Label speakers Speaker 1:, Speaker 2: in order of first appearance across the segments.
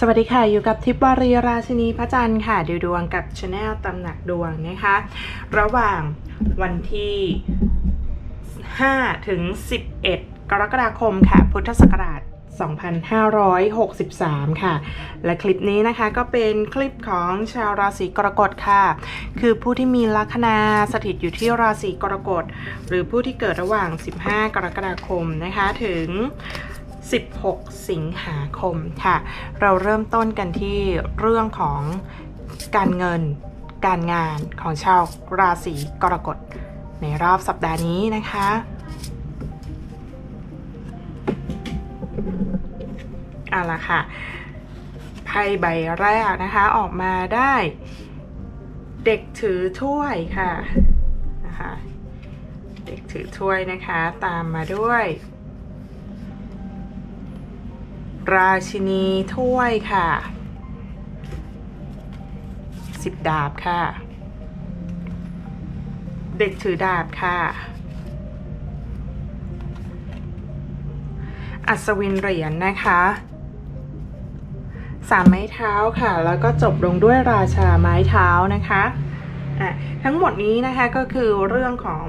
Speaker 1: สวัสดีค่ะ อยู่กับทิพย์วารีราชินีพระจันทร์ค่ะดูดวงกับชาแนลตำหนักดวงนะคะ ระหว่างวันที่ 5 ถึง 11 กรกฎาคมค่ะ พุทธศักราช 2563 ค่ะ และคลิปนี้นะคะก็เป็นคลิปของชาวราศีกรกฎค่ะ คือผู้ที่มีลัคนาสถิตอยู่ที่ราศีกรกฎ หรือผู้ที่เกิดระหว่าง 15 กรกฎาคมนะคะถึง 16 สิงหาคมค่ะ เราเริ่มต้นกันที่เรื่องของการเงินการงานของชาวราศีกรกฎในรอบสัปดาห์นี้นะคะ เอาละค่ะ ไพ่ใบแรกนะคะออกมาได้เด็กถือถ้วยค่ะนะคะ เด็กถือถ้วยนะคะตามมาด้วย ราชินีถ้วยค่ะสิบดาบค่ะ เด็กถือดาบค่ะ อัศวินเหรียญนะคะสามไม้เท้าค่ะ แล้วก็จบลงด้วยราชาไม้เท้านะคะะทั้งหมดนี้นะคะก็คือเรื่องของ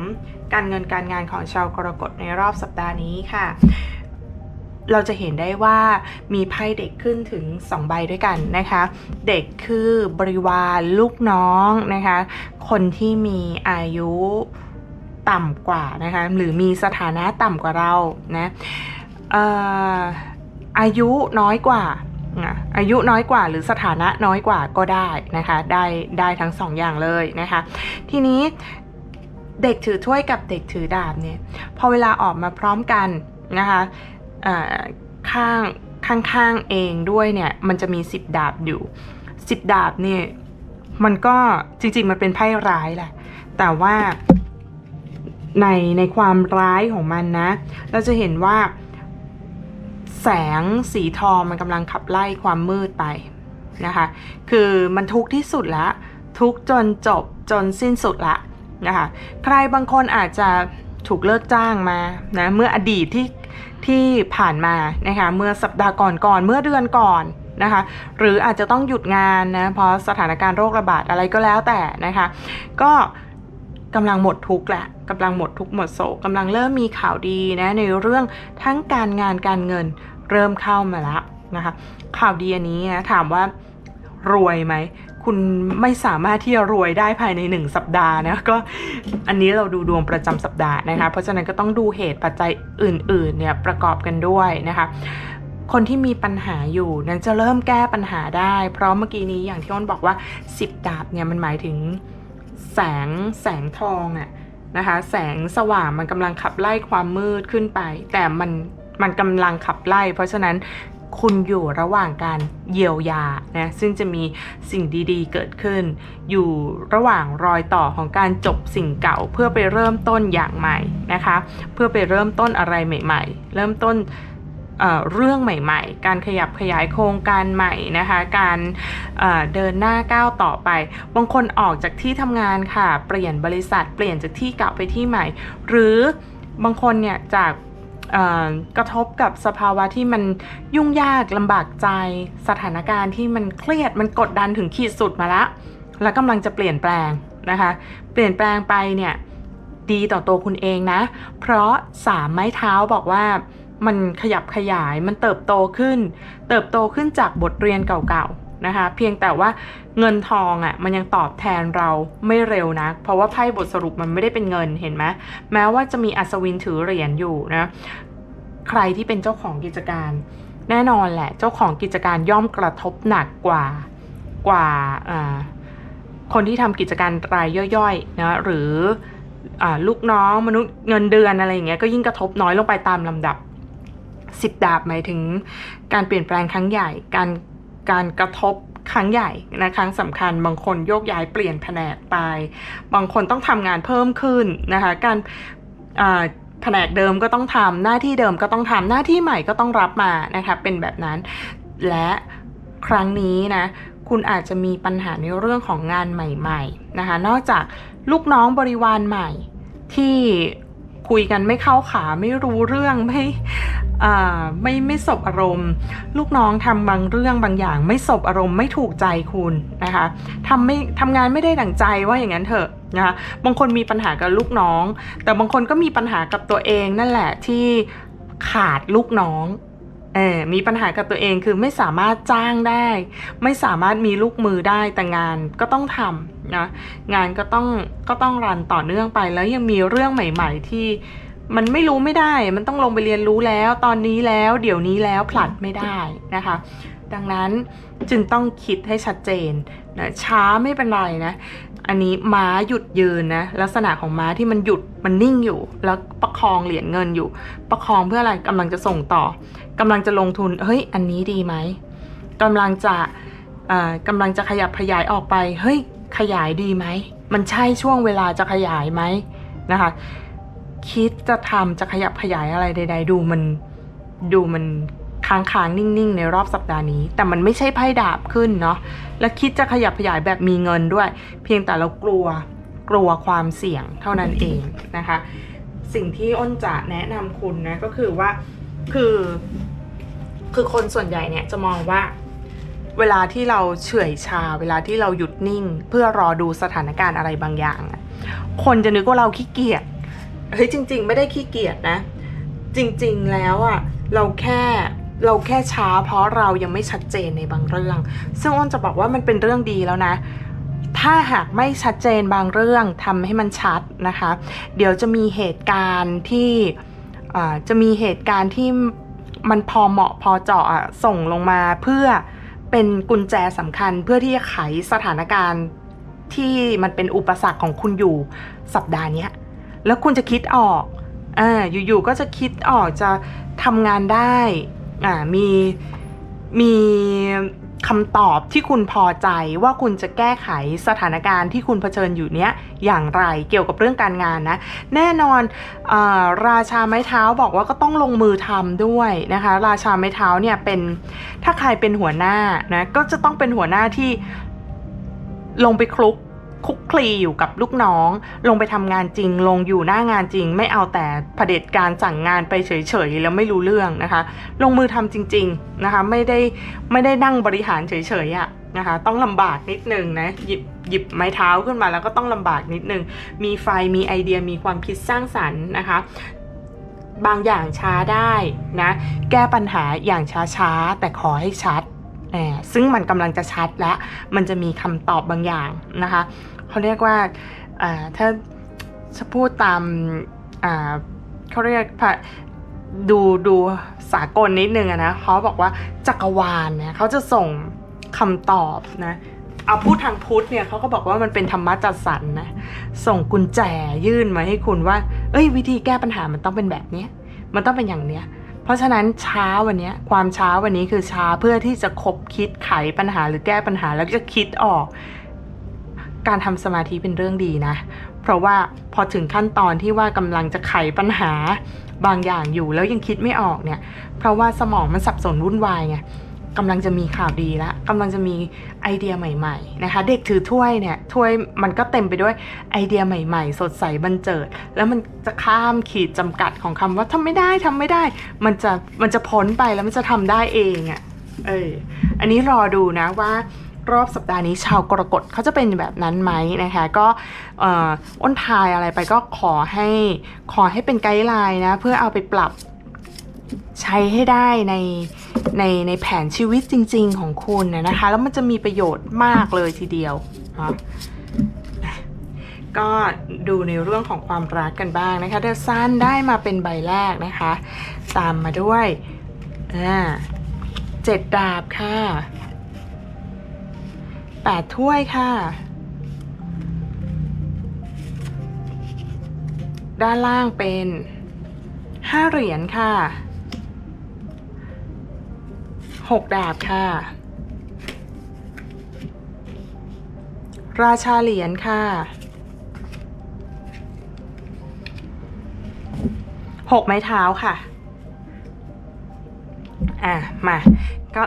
Speaker 1: การเงินการงานของชาวกรกฎในรอบสัปดาห์นี้ค่ะ เราจะเห็นได้ว่ามีไพ่เด็กขึ้นถึง 2 ใบด้วยกันนะคะ เด็กคือบริวารลูกน้องนะคะ คนที่มีอายุต่ำกว่านะคะ หรือมีสถานะต่ำกว่าเรานะอายุน้อยกว่าอายุน้อยกว่าหรือสถานะน้อยกว่าก็ได้นะคะได้ได้ทั้งสองอย่างเลยนะคะ ทีนี้เด็กถือถ้วยกับเด็กถือดาบเนี่ยพอเวลาออกมาพร้อมกันนะคะ ข้างข้างๆเองด้วยเนี่ยมันจะมี 10 ดาบอยู่ 10 ดาบเนี่ยมันก็จริงๆมันเป็นไพ่ร้ายแหละ แต่ว่าในในความร้ายของมันนะ เราจะเห็นว่าแสงสีทองมันกำลังขับไล่ความมืดไปนะคะ คือมันทุกข์ที่สุดละ ทุกจนจบจนสิ้นสุดละนะคะ ใครบางคนอาจจะ ถูกเลิกจ้างมานะเมื่ออดีตที่ที่ผ่านมานะคะเมื่อสัปดาห์ก่อนก่อนเมื่อเดือนก่อนนะคะหรืออาจจะต้องหยุดงานนะเพราะสถานการณ์โรคระบาดอะไรก็แล้วแต่นะคะก็กำลังหมดทุกข์แหละกำลังหมดทุกข์หมดโศกกำลังเริ่มมีข่าวดีนะในเรื่องทั้งการงานการเงินเริ่มเข้ามาแล้วนะคะข่าวดีอันนี้นะถามว่า รวยไหม คุณไม่สามารถที่จะรวยได้ภายใน 1 สัปดาห์นะก็อันนี้เราดูดวงประจำสัปดาห์นะคะ เพราะฉะนั้นก็ต้องดูเหตุปัจจัยอื่นๆเนี่ยประกอบกันด้วยนะคะคนที่มีปัญหาอยู่นั้นจะเริ่มแก้ปัญหาได้ เพราะเมื่อกี้นี้อย่างที่อ้นบอกว่า 10 ดาบเนี่ยมันหมายถึงแสงแสงทองอะนะคะแสงสว่างมันกำลังขับไล่ความมืดขึ้นไป แต่มันมันกำลังขับไล่ เพราะฉะนั้น คุณอยู่ระหว่างการเยียวยานะซึ่งจะมีสิ่งดีๆ เกิดขึ้น อยู่ระหว่างรอยต่อของการจบสิ่งเก่า เพื่อไปเริ่มต้นอย่างใหม่นะคะ เพื่อไปเริ่มต้นอะไรใหม่ ๆ เริ่มต้นเเรื่องใหม่ ๆ การขยับขยายโครงการใหม่นะคะ การเเดินหน้าก้าวต่อไป บางคนออกจากที่ทำงานค่ะ เปลี่ยนบริษัท เปลี่ยนจากที่เก่าไปที่ใหม่ หรือบางคนเนี่ยจาก กระทบกับสภาวะที่มันยุ่งยากลำบากใจสถานการณ์ที่มันเครียดมันกดดันถึงขีดสุดมาแล้วแล้วกำลังจะเปลี่ยนแปลงนะคะ เปลี่ยนแปลงไปเนี่ยดีต่อตัวคุณเองนะ เพราะสามไม้เท้าบอกว่ามันขยับขยายมันเติบโตขึ้น เติบโตขึ้นจากบทเรียนเก่าๆ นะคะ เพียงแต่ว่าเงินทองอะ่ะมันยังตอบแทนเราไม่เร็วนะ เพราะว่าไพ่บทสรุปมันไม่ได้เป็นเงินเห็นไหมแม้ว่าจะมีอัศวินถือเหรียญอยู่นะใครที่เป็นเจ้าของกิจการ แน่นอนแหละ เจ้าของกิจการย่อมกระทบหนักกว่ากว่าคนที่ทำกิจการรายย่อยๆนะหรืออลูกน้องมนุษย์เงินเดือนอะไรอย่างเงี้ยก็ยิ่งกระทบน้อยลงไปตามลำดับสิบดาบหมายถึงการเปลี่ยนแปลงครั้งใหญ่การ การกระทบครั้งใหญ่นะครั้งสำคัญบางคนโยกย้ายเปลี่ยนแผนกไป บางคนต้องทำงานเพิ่มขึ้นนะคะการแผนกเดิมก็ต้องทำหน้าที่เดิมก็ต้องทำหน้าที่ใหม่ก็ต้องรับมานะคะเป็นแบบนั้นและครั้งนี้นะคุณอาจจะมีปัญหาในเรื่องของงานใหม่ๆนะคะนอกจากลูกน้องบริวารใหม่ที่คุยกันไม่เข้าขาไม่รู้เรื่องไม่ ไม่ไม่สบอารมณ์ ลูกน้องทำบางเรื่องบางอย่าง ไม่สบอารมณ์ไม่ถูกใจคุณนะคะทำไม่ทำงานไม่ได้ดั่งใจว่าอย่างนั้นเถอะนะคะบางคนมีปัญหากับลูกน้อง แต่บางคนก็มีปัญหากับตัวเองนั่นแหละที่ขาดลูกน้องเออมีปัญหากับตัวเองคือไม่สามารถจ้างได้ ไม่สามารถมีลูกมือได้แต่งานก็ต้องทำนะงานก็ต้องก็ต้องรันต่อเนื่องไปแล้วยังมีเรื่องใหม่ ๆ ที่ มันไม่รู้ไม่ได้ มันต้องลงไปเรียนรู้แล้ว ตอนนี้แล้ว เดี๋ยวนี้แล้วผลัดไม่ได้นะคะ ดังนั้นจึงต้องคิดให้ชัดเจนนะช้าไม่เป็นไรนะ อันนี้ม้าหยุดยืนนะ ลักษณะของม้าที่มันหยุดมันนิ่งอยู่ แล้วประคองเหรียญเงินอยู่ ประคองเพื่ออะไรกำลังจะส่งต่อกำลังจะลงทุนเฮ้ย อันนี้ดีไหมกำลังจะอ่ากำลังจะขยับขยายออกไป เฮ้ย ขยายดีไหม มันใช่ช่วงเวลาจะขยายไหมนะคะ คิดจะทำจะขยับขยายอะไรใด ๆ ดูมันดูมันค้างค้างนิ่งๆ ในรอบสัปดาห์นี้ แต่มันไม่ใช่ไพ่ดาบขึ้นเนาะและคิดจะขยับขยายแบบมีเงินด้วย เพียงแต่เรากลัวกลัวความเสี่ยงเท่านั้นเองนะคะ สิ่งที่อ้นจะแนะนำคุณนะก็คือว่าคือคือคนส่วนใหญ่เนี่ยจะมองว่าเวลาที่เราเฉื่อยชา เวลาที่เราหยุดนิ่ง เพื่อรอดูสถานการณ์อะไรบางอย่าง คนจะนึกว่าเราขี้เกียจ เฮ้ยจริง ๆ ไม่ได้ขี้เกียจนะ จริงๆแล้วอะเราแค่เราแค่ช้าเพราะเรายังไม่ชัดเจนในบางเรื่อง ซึ่งอ้นจะบอกว่ามันเป็นเรื่องดีแล้วนะ ถ้าหากไม่ชัดเจนบางเรื่องทำให้มันชัดนะคะ เดี๋ยวจะมีเหตุการณ์ที่จะมีเหตุการณ์ที่มันพอเหมาะพอเจาะส่งลงมาเพื่อเป็นกุญแจสำคัญเพื่อที่จะไขสถานการณ์ที่มันเป็นอุปสรรคของคุณอยู่สัปดาห์นี้ แล้วคุณจะคิดออกอ่าอยู่ๆก็จะคิดออกจะทำงานได้อ่ามีมีคำตอบที่คุณพอใจว่าคุณจะแก้ไขสถานการณ์ที่คุณเผชิญอยู่เนี้ยอย่างไรเกี่ยวกับเรื่องการงานนะ แน่นอนอาราชาไม้เท้าบอกว่าก็ต้องลงมือทำด้วยนะคะ ราชาไม้เท้าเนี่ยเป็นถ้าใครเป็นหัวหน้านะก็จะต้องเป็นหัวหน้าที่ลงไปคลุก คุกคลีอยู่กับลูกน้อง ลงไปทำงานจริง ลงอยู่หน้างานจริง ไม่เอาแต่เผด็จการสั่งงานไปเฉยๆแล้วไม่รู้เรื่องนะคะ ลงมือทำจริง ๆนะคะ ไม่ได้ไม่ได้นั่งบริหารเฉยๆอะนะคะ ต้องลำบากนิดนึงนะหยิบหยิบไม้เท้าขึ้นมาแล้วก็ต้องลำบากนิดนึง มีไฟมีไอเดียมีความคิดสร้างสรรค์นะคะบางอย่างช้าได้นะ แก้ปัญหาอย่างช้าๆ แต่ขอให้ชัด ซึ่งมันกำลังจะชัดแล้วมันจะมีคำตอบบางอย่างนะคะเขาเรียกว่าถ้าจะพูดตามเขาเรียกดูดูสากลนิดนึงอะนะเขาบอกว่าจักรวาลเนี่ยเขาจะส่งคำตอบนะเอาพูดทางพุทธเนี่ยเขาก็บอกว่ามันเป็นธรรมะจัดสรรนะส่งกุญแจยื่นมาให้คุณว่า เอ้ยวิธีแก้ปัญหามันต้องเป็นแบบเนี้ยมันต้องเป็นอย่างเนี้ย เพราะฉะนั้นช้าวันนี้ความช้าวันนี้คือช้าเพื่อที่จะคบคิดไขปัญหาหรือแก้ปัญหาแล้วจะคิดออก การทำสมาธิเป็นเรื่องดีนะ เพราะว่าพอถึงขั้นตอนที่ว่ากำลังจะไขปัญหาบางอย่างอยู่แล้วยังคิดไม่ออกเนี่ย เพราะว่าสมองมันสับสนวุ่นวายไง กำลังจะมีข่าวดีแล้วกำลังจะมีไอเดียใหม่ๆนะคะเด็กถือถ้วยเนี่ยถ้วยมันก็เต็มไปด้วยไอเดียใหม่ ๆ สดใสบันเจิด แล้วมันจะข้ามขีดจำกัดของคำว่าทำไม่ได้ทำไม่ได้ มันจะมันจะพ้นไปแล้วมันจะทำได้เองอะ่ะเอออันนี้รอดูนะว่ารอบสัปดาห์นี้ชาวกรกฎเขาจะเป็นแบบนั้นไหมนะคะ ก็อ่ออ้นทายอะไรไปก็ขอให้ขอให้เป็นไกด์ไลน์นะ เพื่อเอาไปปรับใช้ให้ได้ใน ในในแผนชีวิตจริง ๆ ของคุณนะคะ แล้วมันจะมีประโยชน์มากเลยทีเดียวเนาะก็ดูในเรื่องของความรักกันบ้างนะคะเดอะซันได้มาเป็นใบแรกนะคะ ตามมาด้วยอ่าเจ็ดดาบค่ะแปดถ้วยค่ะ ด้านล่างเป็นห้าเหรียญค่ะ หกดาบค่ะ ราชาเหรียญค่ะหกไม้เท้าค่ะ อะ มา ก็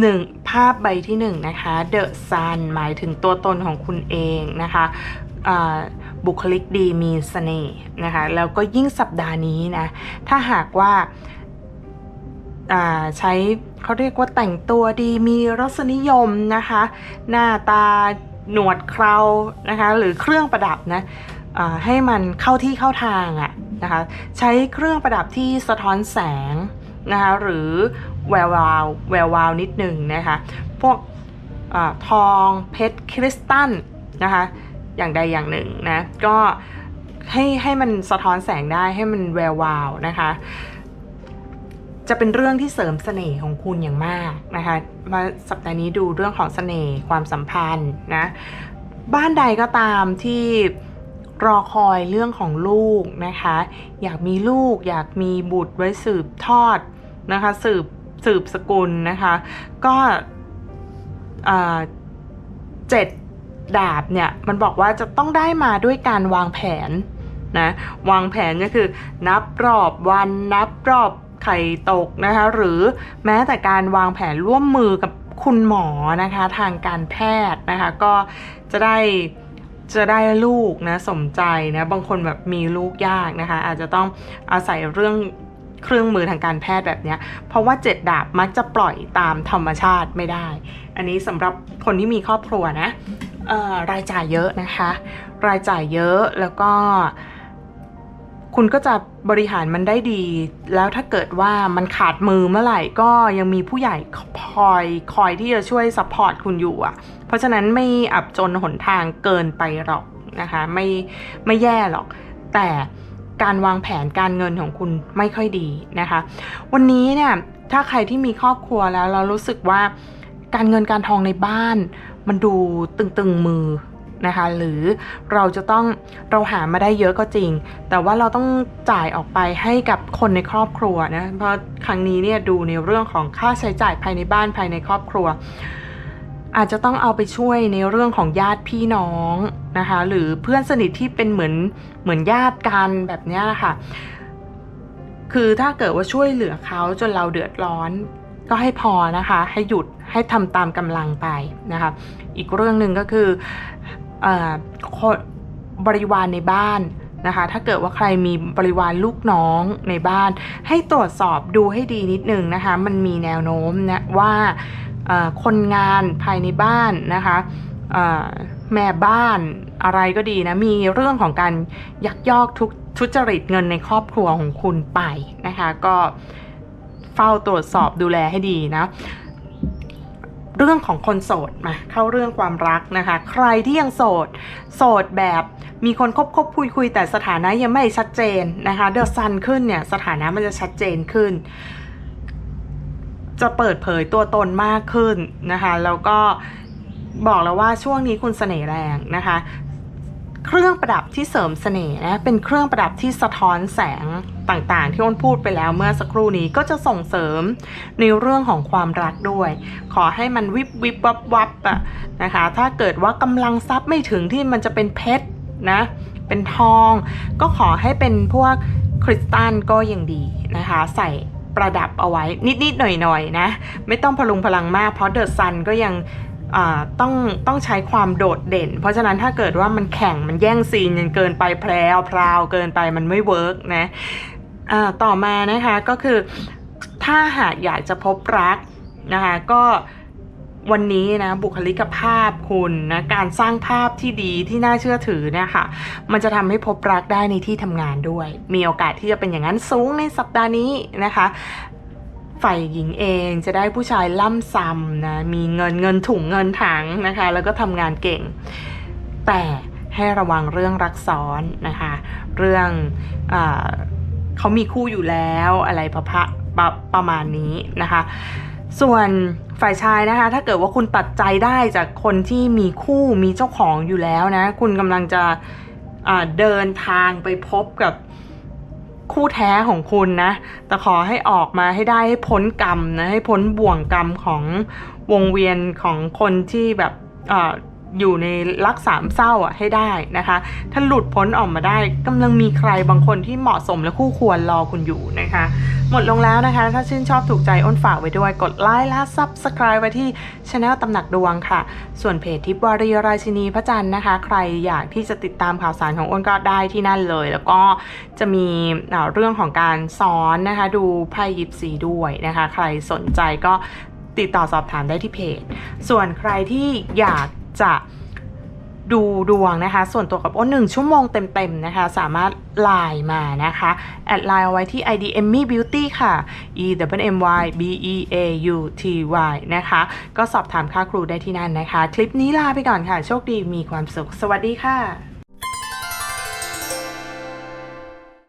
Speaker 1: หนึ่งภาพใบที่หนึ่งนะคะ The Sun หมายถึงตัวตนของคุณเองนะคะบุคลิกดีมีเสน่ห์นะคะ แล้วก็ยิ่งสัปดาห์นี้นะ ถ้าหากว่าอ่าใช้ เขาเรียกว่าแต่งตัวดีมีรสนิยมนะคะ หน้าตาหนวดเครานะคะ หรือเครื่องประดับนะให้มันเข้าที่เข้าทางอะนะคะ ใช้เครื่องประดับที่สะท้อนแสงนะคะ หรือแวววาวแวววาวนิดหนึ่งนะคะ พวกอทองเพชรคริสตัลนะคะ อย่างใดอย่างหนึ่งนะ ก็ให้ให้มันสะท้อนแสงได้ให้มันแวววาวนะคะ จะเป็นเรื่องที่เสริมเสน่ห์ของคุณอย่างมากนะคะมาสัปดาห์นี้ดูเรื่องของเสน่ห์ความสัมพันธ์นะบ้านใดก็ตามที่รอคอยเรื่องของลูกนะคะ อยากมีลูก อยากมีบุตรไว้สืบทอดนะคะ สืบสืบสกุลนะคะ ก็เจ็ดดาบเนี่ยมันบอกว่าจะต้องได้มาด้วยการวางแผนนะวางแผนก็คือนับรอบวันนับรอบ ไข่ตกนะคะหรือแม้แต่การวางแผนร่วมมือกับคุณหมอนะคะ ทางการแพทย์นะคะก็จะได้จะได้ลูกนะสมใจนะบางคนแบบมีลูกยากนะคะ อาจจะต้องอาศัยเรื่องเครื่องมือทางการแพทย์แบบนี้เพราะว่าเจ็ดดาบมักจะปล่อยตามธรรมชาติไม่ได้ อันนี้สำหรับคนที่มีครอบครัวนะเออรายจ่ายเยอะนะคะ รายจ่ายเยอะแล้วก็ คุณก็จะบริหารมันได้ดี แล้วถ้าเกิดว่ามันขาดมือเมื่อไหร่ก็ยังมีผู้ใหญ่คอยคอยที่จะช่วยซัพพอร์ตคุณอยู่อะ เพราะฉะนั้นไม่อับจนหนทางเกินไปหรอกนะคะ ไม่ไม่แย่หรอก แต่การวางแผนการเงินของคุณไม่ค่อยดีนะคะ วันนี้เนี่ยถ้าใครที่มีครอบครัวแล้วเรารู้สึกว่าการเงินการทองในบ้าน มันดูตึงๆมือ นะคะ หรือเราจะต้องเราหามาได้เยอะก็จริง แต่ว่าเราต้องจ่ายออกไปให้กับคนในครอบครัวนะเพราะครั้งนี้เนี่ยดูในเรื่องของค่าใช้จ่ายภายในบ้านภายในครอบครัว อาจจะต้องเอาไปช่วยในเรื่องของญาติพี่น้องนะคะ หรือเพื่อนสนิทที่เป็นเหมือนเหมือนญาติกันแบบนี้นะคะคือถ้าเกิดว่าช่วยเหลือเขาจนเราเดือดร้อนก็ให้พอนะคะ ให้หยุดให้ทำตามกำลังไปนะคะ อีกเรื่องหนึ่งก็คือ บริวารในบ้านนะคะ ถ้าเกิดว่าใครมีบริวารลูกน้องในบ้าน ให้ตรวจสอบดูให้ดีนิดนึงนะคะ มันมีแนวโน้มนะว่าเอ่อคนงานภายในบ้านนะคะแม่บ้านอะไรก็ดีนะ มีเรื่องของการยักยอกทุกทุจริตเงินในครอบครัวของคุณไปนะคะ ก็เฝ้าตรวจสอบดูแลให้ดีนะ เรื่องของคนโสดมาเข้าเรื่องความรักนะคะ ใครที่ยังโสด โสดแบบมีคนคบคบคุยคุยแต่สถานะยังไม่ชัดเจนนะคะเดอะซันขึ้นเนี่ยสถานะมันจะชัดเจนขึ้น จะเปิดเผยตัวตนมากขึ้นนะคะ แล้วก็บอกแล้วว่าช่วงนี้คุณเสน่ห์แรงนะคะ เครื่องประดับที่เสริมเสน่ห์นะเป็นเครื่องประดับที่สะท้อนแสงต่างๆ ที่อ้นพูดไปแล้วเมื่อสักครู่นี้ก็จะส่งเสริมในเรื่องของความรักด้วย ขอให้มันวิบวิบวับวับอะนะคะ ถ้าเกิดว่ากำลังทรัพย์ไม่ถึงที่มันจะเป็นเพชรนะเป็นทอง ก็ขอให้เป็นพวกคริสตัลก็ยังดีนะคะ ใส่ประดับเอาไว้นิดๆหน่อยๆนะไม่ต้องพลุงพลังมากเพราะเดอะซันก็ยัง ต้องต้องใช้ความโดดเด่น เพราะฉะนั้นถ้าเกิดว่ามันแข่งมันแย่งซีนจนเกินไปแพรวพราวเกินไปมันไม่เวิร์กนะต่อมานะคะก็คือถ้าหากอยากจะพบรักนะคะก็วันนี้นะบุคลิกภาพคุณนะการสร้างภาพที่ดีที่น่าเชื่อถือเนี่ยค่ะมันจะทำให้พบรักได้ในที่ทำงานด้วย มีโอกาสที่จะเป็นอย่างนั้นสูงในสัปดาห์นี้นะคะ ฝ่ายหญิงเองจะได้ผู้ชายล่ำซำนะมีเงินเงินถุงเงินถังนะคะ แล้วก็ทำงานเก่ง แต่ให้ระวังเรื่องรักซ้อนนะคะ เรื่องอเขามีคู่อยู่แล้วอะไรประพะประประมาณนี้นะคะ ส่วนฝ่ายชายนะคะ ถ้าเกิดว่าคุณตัดใจได้จากคนที่มีคู่มีเจ้าของอยู่แล้วนะ คุณกำลังจะเดินทางไปพบกับ คู่แท้ของคุณนะ แต่ขอให้ออกมาให้ได้ให้พ้นกรรมนะ ให้พ้นบ่วงกรรมของวงเวียนของคนที่แบบ อยู่ในรักสามเศร้าอะให้ได้นะคะ ถ้าหลุดพ้นออกมาได้กำลังมีใครบางคนที่เหมาะสมและคู่ควรรอคุณอยู่นะคะ หมดลงแล้วนะคะ ถ้าชื่นชอบถูกใจอ้นฝากไว้ด้วยกดไลค์และ Subscribe ไว้ที่ช anel ตำหนักดวงค่ะ ส่วนเพจทิปวารีราชินีพระจันทร์นะคะ ใครอยากที่จะติดตามข่าวสารของอ้นก็ได้ที่นั่นเลย แล้วก็จะมีเรื่องของการสอนนะคะ ดูไพ่ยิปซีด้วยนะคะ ใครสนใจก็ติดต่อสอบถามได้ที่เพจ ส่วนใครที่อยาก จะดูดวงนะคะ ส่วนตัวกับโอ้หนึ่งชั่วโมงเต็มๆนะคะ สามารถไลน์มานะคะ แอดไลน์เอาไว้ที่ ID Emmy Beauty ค่ะ E W M Y B E A U T Y นะคะ ก็สอบถามค่าครูได้ที่นั่นนะคะ คลิปนี้ลาไปก่อนค่ะ โชคดีมีความสุข สวัสดีค่ะ